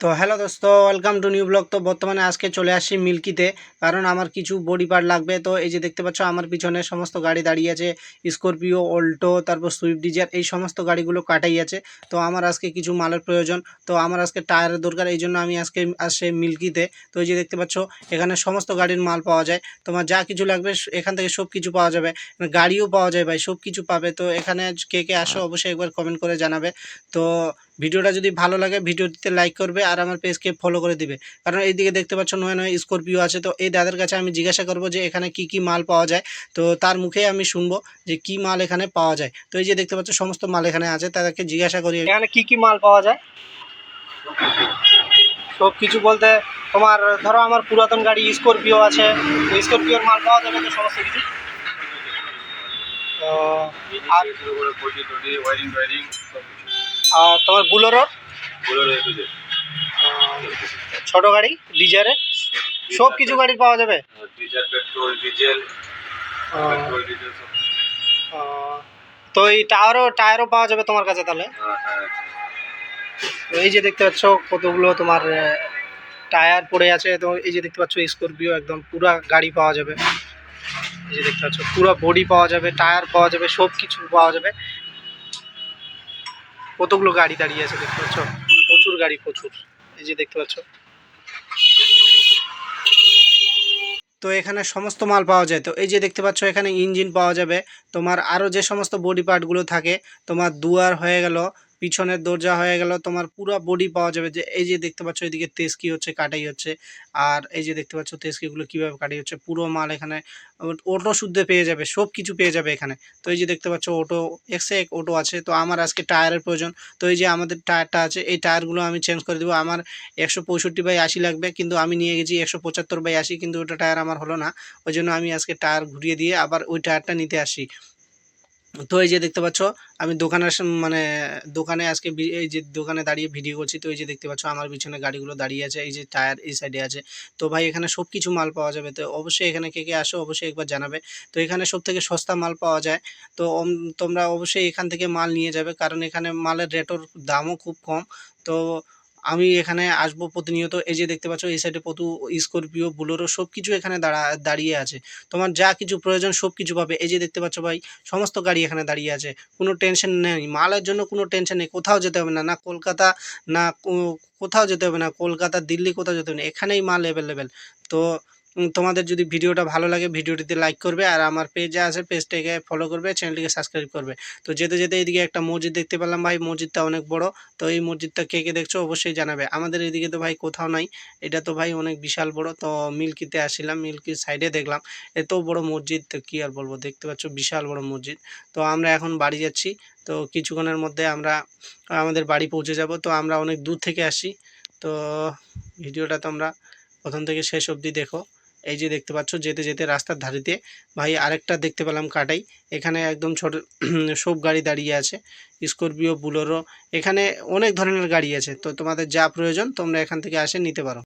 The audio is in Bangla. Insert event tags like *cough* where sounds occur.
তো হ্যালো দোস্ত ওয়েলকাম টু নিউ ব্লগ তো বর্তমানে আজকে চলে আসছি মিল্কিতে, কারণ আমার কিছু বডি পার্ট লাগবে। তো এই যে দেখতে পাচ্ছ, আমার পিছনে সমস্ত গাড়ি দাঁড়িয়ে আছে। স্করপিও অল্টো তারপর সুইফট ডিজার এই সমস্ত গাড়িগুলো কাটাই আছে। তো আমার আজকে কিছু মালের প্রয়োজন। তো আমার আজকে টায়ারের দরকার, এই জন্য আমি আজকে আসছে মিল্কিতে। তো এই যে দেখতে পাচ্ছ, এখানে সমস্ত গাড়ির মাল পাওয়া যায়। তোমার যা কিছু লাগবে এখান থেকে সব কিছু পাওয়া যাবে। গাড়িও পাওয়া যায় ভাই, সব কিছু পাবে। তো এখানে কে কে আসো, অবশ্যই একবার কমেন্ট করে জানাবে। তো ভিডিওটা যদি ভালো লাগে ভিডিওটিতে লাইক করবে আর আমার পেজকে ফলো করে দিবে। কারণ এইদিকে দেখতে পাচ্ছ নয় নয় স্করপিও আছে তো এই দাদার কাছে আমি জিজ্ঞাসা করব যে এখানে কি কি মাল পাওয়া যায়? তো তার মুখে আমি শুনব যে কি মাল এখানে পাওয়া যায়। তো এই যে দেখতে পাচ্ছ সমস্ত মাল এখানে আছে তাদেরকে জিজ্ঞাসা করি। এখানে কি কি মাল পাওয়া যায়? সব কিছু বলতে তোমার ধরো আমার পুরাতন গাড়ি স্করপিও আছে স্করপিওর মাল পাওয়া যাবে তো সমস্ত কিছু? তো আর ওয়ারিং টোয়ারিং সব কিছু আর তোমার বুলোরোর বলে ছোট গাড়ি ডিজারে? সব কিছু গাড়ি পাওয়া যাবে? Petrol diesel. তো এই টায়ারও টায়ারও পাওয়া যাবে তোমার কাছে তাহলে? হ্যাঁ হ্যাঁ তো এই যে দেখতে পাচ্ছ কতগুলো তোমার টায়ার পড়ে আছে তো এই যে দেখতে পাচ্ছ স্করপিও একদম পুরা গাড়ি পাওয়া যাবে। এই যে দেখতে পাচ্ছ পুরো বডি পাওয়া যাবে টায়ার পাওয়া যাবে সব কিছু পাওয়া যাবে। কতগুলো গাড়ি দাঁড়িয়ে আছে দেখতে পাচ্ছ? প্রচুর গাড়ি, প্রচুর। এই যে দেখতে পাচ্ছ। তো এখানে সমস্ত মাল পাওয়া যায়। তো এই যে দেখতে পাচ্ছ, এখানে ইঞ্জিন পাওয়া যাবে। তোমার আরও যে সমস্ত বডি পার্টগুলো থাকে, তোমার দুয়ার হয়ে গেল পিছনের দরজা হয়ে গেল, তোমার পুরো বডি পাওয়া যাবে যে এই যে দেখতে পাচ্ছ এদিকে তেজকি হচ্ছে, কাটাই হচ্ছে, আর এই যে দেখতে পাচ্ছ তেজকিগুলো কীভাবে কাটাই হচ্ছে, পুরো মাল এখানে অটো শুদ্ধে পেয়ে যাবে, সব কিছু পেয়ে যাবে এখানে। তো এই যে দেখতে পাচ্ছ অটো এক্সে এক অটো আছে, তো আমার আজকে টায়ারের প্রয়োজন। তো এই যে আমাদের টায়ারটা আছে, এই টায়ারগুলো আমি চেঞ্জ করে দেবো। আমার একশো পঁয়ষট্টি বাই আশি লাগবে, কিন্তু আমি নিয়ে গেছি একশো পঁচাত্তর বাই আশি, কিন্তু ওটা টায়ার আমার হলো না। ওই জন্য আমি আজকে টায়ার ঘুরিয়ে দিয়ে আবার ওই টায়ারটা নিতে আসি। তো এই যে দেখতে পাচ্ছ, আমি দোকানের মানে দোকানে আজকে এই যে দোকানে দাঁড়িয়ে ভিডিও করছি, তো এই যে দেখতে পাচ্ছ আমার পিছনে গাড়িগুলো দাঁড়িয়ে আছে, এই যে টায়ার এই সাইডে আছে। তো ভাই এখানে সব কিছু মাল পাওয়া যাবে, তো অবশ্যই এখানে কে কে আসো অবশ্যই একবার জানাবে। তো এখানে সব থেকে সস্তা মাল পাওয়া যায়, তো তোমরা অবশ্যই এখান থেকে মাল নিয়ে যাবে, কারণ এখানে মালের রেটর দামও খুব কম। তো আমি এখানে আসব প্রতিনিয়ত। এই যে দেখতে পাচ্ছ, এই সাইডে প্রচুর স্করপিও, বুলোরো সব কিছু এখানে দাঁড়া, দাঁড়িয়ে আছে। তোমার যা কিছু প্রয়োজন সব কিছু পাবে। এই যে দেখতে পাচ্ছ ভাই, সমস্ত গাড়ি এখানে দাঁড়িয়ে আছে। কোনো টেনশন নেই। মালের জন্য কোনো টেনশন নেই। কোথাও যেতে হবে না। না কলকাতা, না কোথাও যেতে হবে না। কলকাতা, দিল্লি কোথাও যেতে হবে না। এখানেই মাল অ্যাভেলেবেল তো তোমাদের যদি ভিডিওটা ভালো লাগে, ভিডিওটিতে লাইক করবে আর আমার পেজে আছে পেজটাকে ফলো করবে চ্যানেলটিকে সাবস্ক্রাইব করবে। তো যেতে যেতে এইদিকে একটা মসজিদ দেখতে পেলাম ভাই, মসজিদটা অনেক বড়। তো এই মসজিদটা কে কে দেখছ অবশ্যই জানাবে। আমাদের এদিকে তো ভাই কোথাও নাই, এটা তো ভাই অনেক বিশাল বড়। তো মিল্কিতে আসছিলাম, মিল্কির সাইডে দেখলাম, এত বড় মসজিদ, তো কী আর বলব, দেখতে পাচ্ছ বিশাল বড় মসজিদ। তো আমরা এখন বাড়ি যাচ্ছি, তো কিছুক্ষণের মধ্যে আমরা, আমাদের বাড়ি পৌঁছে যাব। তো আমরা অনেক দূর থেকে আসি তো ভিডিওটা তোমরা প্রথম থেকে শেষ অবধি দেখো। এই যে দেখতে পাচ্ছ, যেতে যেতে রাস্তার ধারিতে ভাই আরেকটা দেখতে পেলাম কাটাই। এখানে একদম ছোট *clears throat* সব গাড়ি দাঁড়িয়ে আছে, স্করপিও, বুলোরো, এখানে অনেক ধরনের গাড়ি আছে। তো তোমাদের যা প্রয়োজন তোমরা এখান থেকে আসে নিতে পারো।